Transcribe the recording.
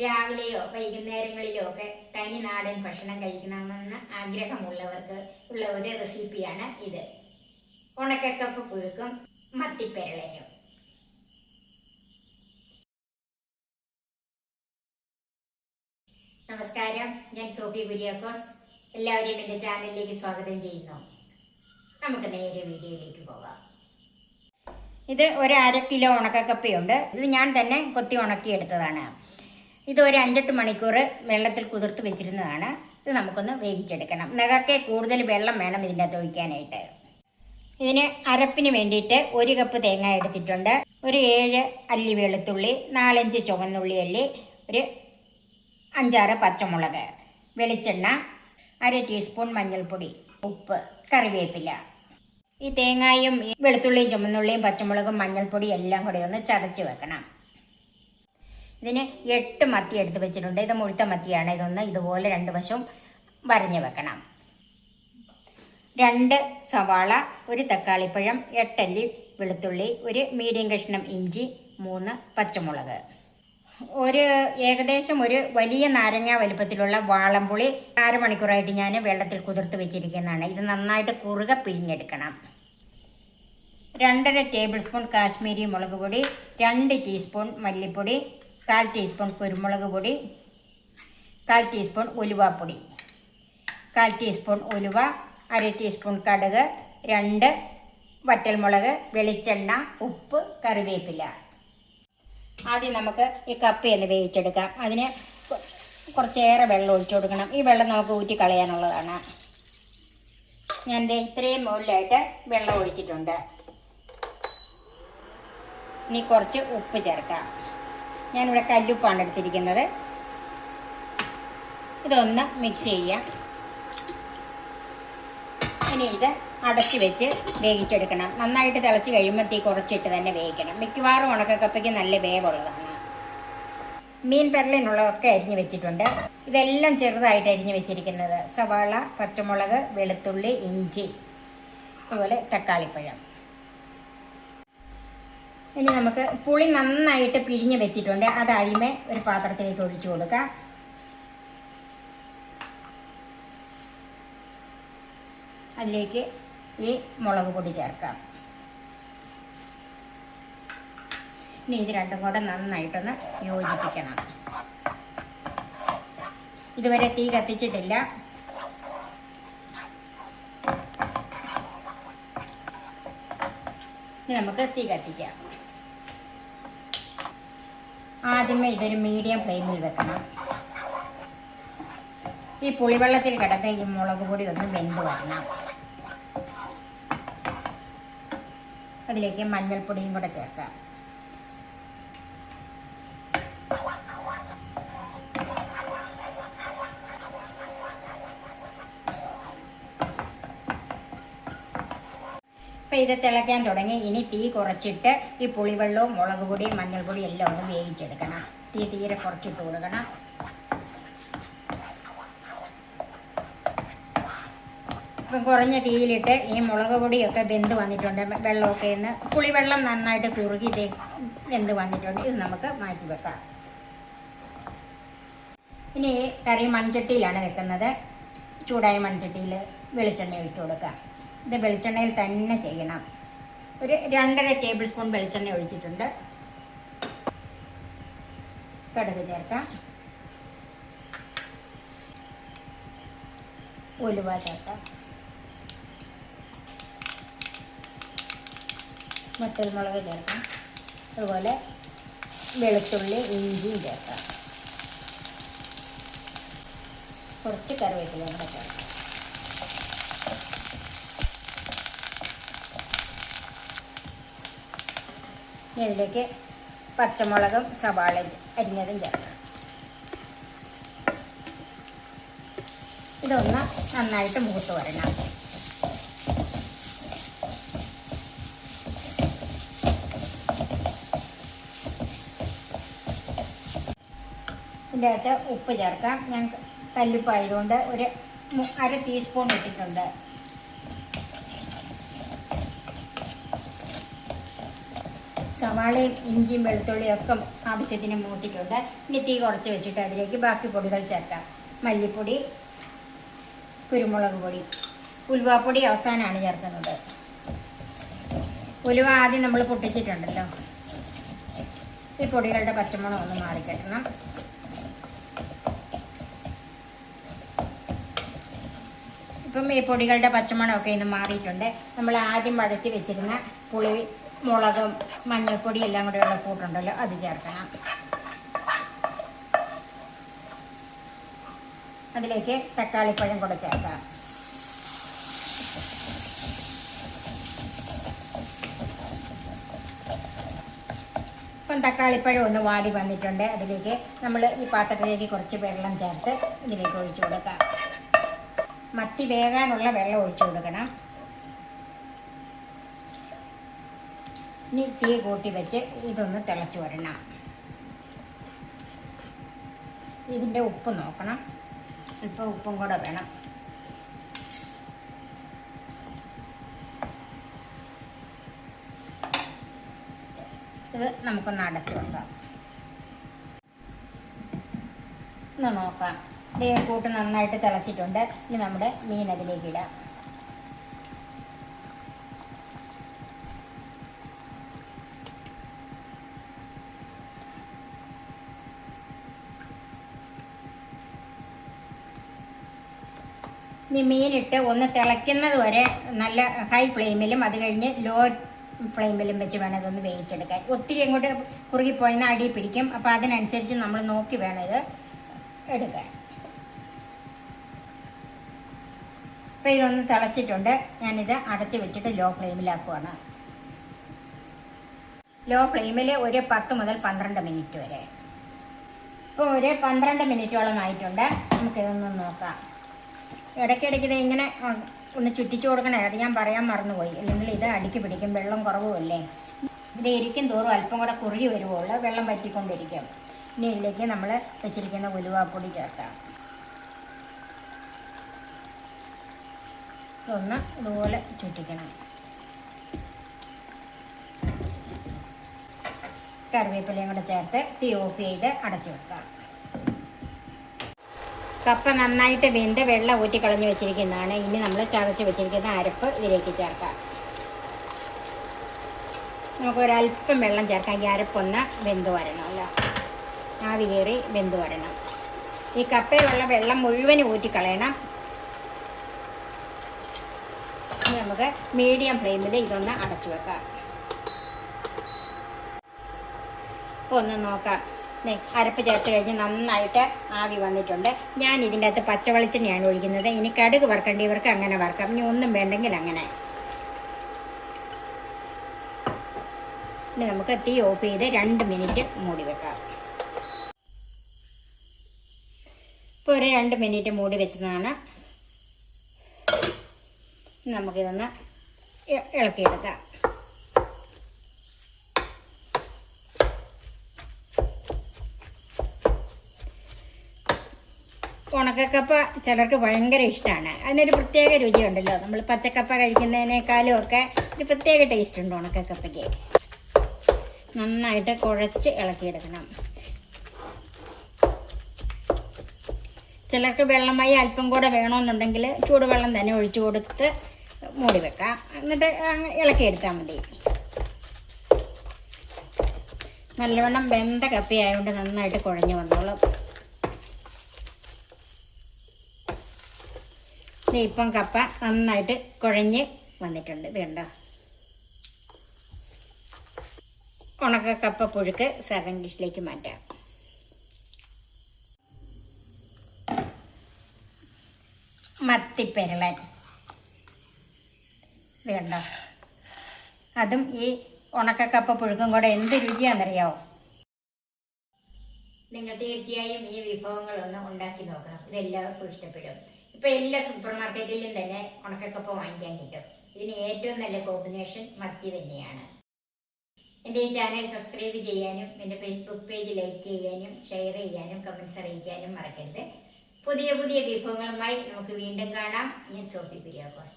രാവിലെയോ വൈകുന്നേരങ്ങളിലോ ഒക്കെ തനി നാടൻ ഭക്ഷണം കഴിക്കണമെന്ന് ആഗ്രഹമുള്ളവർക്ക് ഉള്ള ഒരു റെസിപ്പിയാണ് ഇത്. ഉണക്കക്കപ്പ് പുഴുക്കും മത്തിപ്പെരളയും നമസ്കാരം. ഞാൻ സോഫി കുര്യാക്കോസ്. എല്ലാവരെയും എന്റെ ചാനലിലേക്ക് സ്വാഗതം ചെയ്യുന്നു. നമുക്ക് നേരെ വീഡിയോയിലേക്ക് പോകാം. ഇത് ഒരു അര കിലോ ഉണക്കക്കപ്പയുണ്ട്. ഇത് ഞാൻ തന്നെ കൊത്തി ഉണക്കിയെടുത്തതാണ്. ഇത് ഒരു അഞ്ചെട്ട് മണിക്കൂർ വെള്ളത്തിൽ കുതിർത്ത് വെച്ചിരുന്നതാണ്. ഇത് നമുക്കൊന്ന് വേവിച്ചെടുക്കണം. നികക്കെ കൂടുതൽ വെള്ളം വേണം ഇതിന്റെ അകത്ത് ഒഴിക്കാനായിട്ട്. ഇതിന് അരപ്പിന് വേണ്ടിയിട്ട് ഒരു കപ്പ് തേങ്ങ എടുത്തിട്ടുണ്ട്. ഒരു ഏഴ് അല്ലി വെളുത്തുള്ളി നാലഞ്ച് ചുവന്നുള്ളി അല്ലി ഒരു അഞ്ചാറ് പച്ചമുളക് വെളിച്ചെണ്ണ അര ടീസ്പൂൺ മഞ്ഞൾപ്പൊടി ഉപ്പ് കറിവേപ്പില. ഈ തേങ്ങായും വെളുത്തുള്ളിയും ചുമന്നുള്ളിയും പച്ചമുളകും മഞ്ഞൾപ്പൊടിയും എല്ലാം കൂടി ഒന്ന് ചതച്ച് വെക്കണം. ഇതിന് എട്ട് മത്തി എടുത്ത് വെച്ചിട്ടുണ്ട്. ഇത് മുഴുത്ത മത്തിയാണ്. ഇതൊന്ന് ഇതുപോലെ രണ്ട് വശവും വരഞ്ഞു വെക്കണം. രണ്ട് സവാള ഒരു തക്കാളിപ്പഴം എട്ടല്ലി വെളുത്തുള്ളി ഒരു മീഡിയം കഷ്ണം ഇഞ്ചി മൂന്ന് പച്ചമുളക്. ഒരു ഏകദേശം ഒരു വലിയ നാരങ്ങ വലുപ്പത്തിലുള്ള വാളംപുളി അരമണിക്കൂറായിട്ട് ഞാൻ വെള്ളത്തിൽ കുതിർത്ത് വെച്ചിരിക്കുന്നതാണ്. ഇത് നന്നായിട്ട് കുറുക പിഴിഞ്ഞെടുക്കണം. രണ്ടര ടേബിൾ സ്പൂൺ കാശ്മീരി മുളക് പൊടി രണ്ട് ടീസ്പൂൺ മല്ലിപ്പൊടി കാൽ ടീസ്പൂൺ കുരുമുളക് പൊടി കാൽ ടീസ്പൂൺ ഉലുവാപ്പൊടി കാൽ ടീസ്പൂൺ ഉലുവ അര ടീസ്പൂൺ കടുക് രണ്ട് വറ്റൽമുളക് വെളിച്ചെണ്ണ ഉപ്പ് കറിവേപ്പില. ആദ്യം നമുക്ക് ഈ കപ്പയൊന്ന് വേവിച്ചെടുക്കാം. അതിന് കുറച്ചേറെ വെള്ളം ഒഴിച്ചു കൊടുക്കണം. ഈ വെള്ളം നമുക്ക് ഊറ്റി കളയാനുള്ളതാണ്. ഞാൻ ഇത്രയും മുകളിലായിട്ട് വെള്ളം ഒഴിച്ചിട്ടുണ്ട്. ഇനി കുറച്ച് ഉപ്പ് ചേർക്കാം. ഞാനിവിടെ കല്ലുപ്പാണ് എടുത്തിരിക്കുന്നത്. ഇതൊന്ന് മിക്സ് ചെയ്യാം ഇനി ഇത് അടച്ചു വെച്ച് വേവിച്ചെടുക്കണം. നന്നായിട്ട് തിളച്ച് കഴിയുമ്പോൾ തീ കുറച്ചിട്ട് തന്നെ വേവിക്കണം. മിക്കവാറും ഉണക്കക്കപ്പയ്ക്ക് നല്ല വേവുള്ളതാണ്. മീൻ പെരളിനുള്ളതൊക്കെ അരിഞ്ഞു വെച്ചിട്ടുണ്ട്. ഇതെല്ലാം ചെറുതായിട്ട് അരിഞ്ഞു വെച്ചിരിക്കുന്നത്. സവാള പച്ചമുളക് വെളുത്തുള്ളി ഇഞ്ചി അതുപോലെ തക്കാളിപ്പഴം. ഇനി നമുക്ക് പുളി നന്നായിട്ട് പിഴിഞ്ഞ് വെച്ചിട്ടുണ്ട്. അത് അരിമേ ഒരു പാത്രത്തിലേക്ക് ഒഴിച്ചു കൊടുക്കാം. അതിലേക്ക് ഈ മുളക് പൊടി ചേർക്കാം. ഇനി ഇത് രണ്ടും കൂടെ നന്നായിട്ടൊന്ന് യോജിപ്പിക്കണം. ഇതുവരെ തീ കത്തിച്ചിട്ടില്ല. ഇനി നമുക്ക് തീ കത്തിക്കാം. ആദ്യമേ ഇതൊരു മീഡിയം ഫ്ലെയിമിൽ വെക്കണം. ഈ പുളിവെള്ളത്തിൽ കിടന്ന ഈ മുളക് പൊടി ഒന്ന് വെന്ത് വരണം. അതിലേക്ക് മഞ്ഞൾപ്പൊടിയും കൂടെ ചേർക്കാം. ഇപ്പം ഇത് തിളയ്ക്കാൻ തുടങ്ങി. ഇനി തീ കുറച്ചിട്ട് ഈ പുളിവെള്ളവും മുളക് പൊടിയും മഞ്ഞൾപ്പൊടിയും എല്ലാം ഒന്ന് വേവിച്ചെടുക്കണം. തീ തീരെ കുറച്ചിട്ട് കൊടുക്കണം. ഇപ്പം കുറഞ്ഞ തീയിലിട്ട് ഈ മുളക് പൊടിയൊക്കെ വെന്ത് വന്നിട്ടുണ്ട്. വെള്ളമൊക്കെ ഇന്ന് പുളിവെള്ളം നന്നായിട്ട് കുറുകി വെന്ത് വന്നിട്ടുണ്ട്. ഇത് നമുക്ക് മാറ്റി വെക്കാം. ഇനി കറി മൺചട്ടിയിലാണ് വെക്കുന്നത്. ചൂടായ മൺചട്ടിയിൽ വെളിച്ചെണ്ണ ഒഴിച്ചു കൊടുക്കാം. ഇത് വെളിച്ചെണ്ണയിൽ തന്നെ ചെയ്യണം. ഒരു രണ്ടര ടേബിൾ സ്പൂൺ വെളിച്ചെണ്ണ ഒഴിച്ചിട്ടുണ്ട്. കടുക് ചേർക്കാം. ഉലുവ ചേർക്കാം. മുളക് ചേർക്കാം. അതുപോലെ വെളുത്തുള്ളി ഇഞ്ചിയും ചേർക്കാം. കുറച്ച് കറിവേപ്പില കൂടെ ചേർക്കാം. ഇതിലേക്ക് പച്ചമുളകും സവാള അരിഞ്ഞതും ചേർക്കണം ഇതൊന്ന് നന്നായിട്ട് മൂത്ത് വരണം. ഇതിന്റെ അകത്ത് ഉപ്പ് ചേർക്കാം. ഞാൻ കല്ലുപ്പായതുകൊണ്ട് ഒരു അര ടീസ്പൂൺ ഇട്ടിട്ടുണ്ട്. സവാളയും ഇഞ്ചിയും വെളുത്തുള്ളിയും ഒക്കെ ആവശ്യത്തിന് മൂട്ടിട്ടുണ്ട്. ഇനി തീ കുറച്ച് വെച്ചിട്ട് അതിലേക്ക് ബാക്കി പൊടികൾ ചേർക്കാം. മല്ലിപ്പൊടി കുരുമുളക് പൊടി ഉലുവാപ്പൊടി അവസാനമാണ് ചേർക്കുന്നത്. ഉലുവ ആദ്യം നമ്മൾ പൊട്ടിച്ചിട്ടുണ്ടല്ലോ. ഈ പൊടികളുടെ പച്ചമുളക് ഒന്ന് മാറിക്കിട്ടണം. ഇപ്പം ഈ പൊടികളുടെ പച്ചമണമൊക്കെ ഇന്ന് മാറിയിട്ടുണ്ട്. നമ്മൾ ആദ്യം വഴറ്റി വെച്ചിരുന്ന പുളി മുളകും മഞ്ഞൾപ്പൊടി എല്ലാം കൂടെ ഉള്ള കൂട്ടുണ്ടല്ലോ അത് ചേർക്കണം. അതിലേക്ക് തക്കാളിപ്പഴം കൂടെ ചേർക്കാം. ഇപ്പം തക്കാളിപ്പഴം ഒന്ന് വാടി വന്നിട്ടുണ്ട്. അതിലേക്ക് നമ്മൾ ഈ പാത്രത്തിലേക്ക് കുറച്ച് വെള്ളം ചേർത്ത് ഇതിലേക്ക് ഒഴിച്ചു കൊടുക്കാം. മത്തി വേകാനുള്ള വെള്ളം ഒഴിച്ചു കൊടുക്കണം. ഇനി തീ കൂട്ടി വെച്ച് ഇതൊന്ന് തിളച്ച് വരണം. ഇതിന്റെ ഉപ്പ് നോക്കണം. അല്പം ഉപ്പും കൂടെ വേണം. ഇത് നമുക്കൊന്ന് അടച്ചു വെക്കാം. ഒന്ന് നോക്കാം. ഇതേ കൂട്ട് നന്നായിട്ട് തിളച്ചിട്ടുണ്ട്. ഇനി നമ്മുടെ മീൻ അതിലേക്ക് ഇടാം. ഇനി മീനിട്ട് ഒന്ന് തിളയ്ക്കുന്നത് വരെ നല്ല ഹൈ ഫ്ലെയിമിലും അത് കഴിഞ്ഞ് ലോ ഫ്ലെയിമിലും വെച്ച് വേണം ഇതൊന്ന് വേവിച്ചെടുക്കാൻ. ഒത്തിരി അങ്ങോട്ട് കുറുകിപ്പോയെന്നാൽ അടി പിടിക്കും. അപ്പോൾ അതിനനുസരിച്ച് നമ്മൾ നോക്കി വേണം ഇത് എടുക്കാൻ. അപ്പം ഇതൊന്ന് തിളച്ചിട്ടുണ്ട്. ഞാനിത് അടച്ച് വെച്ചിട്ട് ലോ ഫ്ലെയിമിലാക്കുവാണ് ലോ ഫ്ലെയിമിൽ ഒരു പത്ത് മുതൽ പന്ത്രണ്ട് മിനിറ്റ് വരെ. ഇപ്പോൾ ഒരു പന്ത്രണ്ട് മിനിറ്റോളം ആയിട്ടുണ്ട്. നമുക്കിതൊന്ന് നോക്കാം. ഇടയ്ക്കിടയ്ക്ക് ഇത് ഇങ്ങനെ ഒന്ന് ചുറ്റിച്ചു കൊടുക്കണേ. അത് ഞാൻ പറയാൻ മറന്നുപോയി. അല്ലെങ്കിൽ ഇത് അടുക്കി പിടിക്കും വെള്ളം കുറവുമല്ലേ ഇത് ഇരിക്കും തോറും അല്പം കൂടെ കുറുകി വരുവുള്ളൂ വെള്ളം പറ്റിക്കൊണ്ടിരിക്കും ഇനി ഇതിലേക്ക് നമ്മൾ വെച്ചിരിക്കുന്ന ഉലുവാപ്പൊടി ചേർക്കാം. ഒന്ന് ഇതുപോലെ ചുറ്റിക്കണം. കറിവേപ്പിലയും കൂടെ ചേർത്ത് തീ ഓഫ് ചെയ്ത് അടച്ചു വെക്കാം. കപ്പ നന്നായിട്ട് വെന്ത വെള്ളം ഊറ്റി കളഞ്ഞ് വെച്ചിരിക്കുന്നതാണ്. ഇനി നമ്മൾ ചതച്ച് വെച്ചിരിക്കുന്ന അരപ്പ് ഇതിലേക്ക് ചേർക്കാം. നമുക്ക് ഒരല്പം വെള്ളം ചേർക്കാം. ഈ അരപ്പൊന്ന് വെന്ത് വരണമല്ലോ ആവി കയറി വെന്ത് വരണം. ഈ കപ്പയിലുള്ള വെള്ളം മുഴുവൻ ഊറ്റിക്കളയണം നമുക്ക് മീഡിയം ഫ്ലെയിമിൽ ഇതൊന്ന് അടച്ചു വെക്കാം. അപ്പോൾ ഒന്ന് നോക്കാം. അരപ്പ് ചേർത്ത് കഴിഞ്ഞ് നന്നായിട്ട് ആവി വന്നിട്ടുണ്ട്. ഞാൻ ഇതിന്റെ അകത്ത് പച്ചവെളിച്ചെണ്ണയാണ് ഒഴിക്കുന്നത്. ഇനി കടുക് വറുക്കേണ്ടവർക്ക് അങ്ങനെ വറുക്കാം. ഇനി ഒന്നും വേണ്ടെങ്കിൽ അങ്ങനെ. ഇനി നമുക്ക് തീ ഓഫ് ചെയ്ത് രണ്ട് മിനിറ്റ് മൂടി വെക്കാം. ഇപ്പോൾ ഒരു രണ്ട് മിനിറ്റ് മൂടി വെച്ചതാണ്. നമുക്കിതൊന്ന് ഇളക്കിയെടുക്കാം. ഉണക്കക്കപ്പ ചിലർക്ക് ഭയങ്കര ഇഷ്ടമാണ് അതിനൊരു പ്രത്യേക രുചിയുണ്ടല്ലോ. നമ്മൾ പച്ചക്കപ്പ കഴിക്കുന്നതിനേക്കാളും ഒക്കെ ഒരു പ്രത്യേക ടേസ്റ്റ് ഉണ്ട് ഉണക്കക്കപ്പയ്ക്ക്. നന്നായിട്ട് കുഴച്ച് ഇളക്കിയെടുക്കണം. ചിലർക്ക് വെള്ളമായി അല്പം കൂടെ വേണമെന്നുണ്ടെങ്കിൽ ചൂടുവെള്ളം തന്നെ ഒഴിച്ചു കൊടുത്ത് മൂടി വെക്കാം. എന്നിട്ട് ഇളക്കി ഇളക്കിയെടുത്താൽ മതി. നല്ലവണ്ണം വെന്ത കപ്പയായതുകൊണ്ട് നന്നായിട്ട് കുഴഞ്ഞു വന്നോളും. ഇപ്പം കപ്പ നന്നായിട്ട് കുഴഞ്ഞ് വന്നിട്ടുണ്ട്. വേണ്ട? ഉണക്ക കപ്പ പുഴുക്ക് സെർവിങ് ഡിഷിലേക്ക് മാറ്റാം. മത്തിപ്പെരളൻ. വേണ്ട? അതും ഈ ഉണക്ക കപ്പ പുഴുക്കും കൂടെ എന്ത് രുചിയാണെന്നറിയാവോ? നിങ്ങൾ തീർച്ചയായും ഈ വിഭവങ്ങളൊന്ന് ഉണ്ടാക്കി നോക്കണം. ഇതെല്ലാവർക്കും ഇഷ്ടപ്പെടും. ഇപ്പൊ എല്ലാ സൂപ്പർ മാർക്കറ്റിലും തന്നെ ഉണക്കക്കപ്പ വാങ്ങിക്കാൻ കിട്ടും. ഇതിന് ഏറ്റവും നല്ല കോമ്പിനേഷൻ മത്തി തന്നെയാണ്. എന്റെ ഈ ചാനൽ സബ്സ്ക്രൈബ് ചെയ്യാനും എന്റെ ഫേസ്ബുക്ക് പേജ് ലൈക്ക് ചെയ്യാനും ഷെയർ ചെയ്യാനും കമൻസ് അറിയിക്കാനും മറക്കരുത്. പുതിയ പുതിയ വിഭവങ്ങളുമായി നമുക്ക് വീണ്ടും കാണാം. ഞാൻ സോഫി കുര്യാക്കോസ്.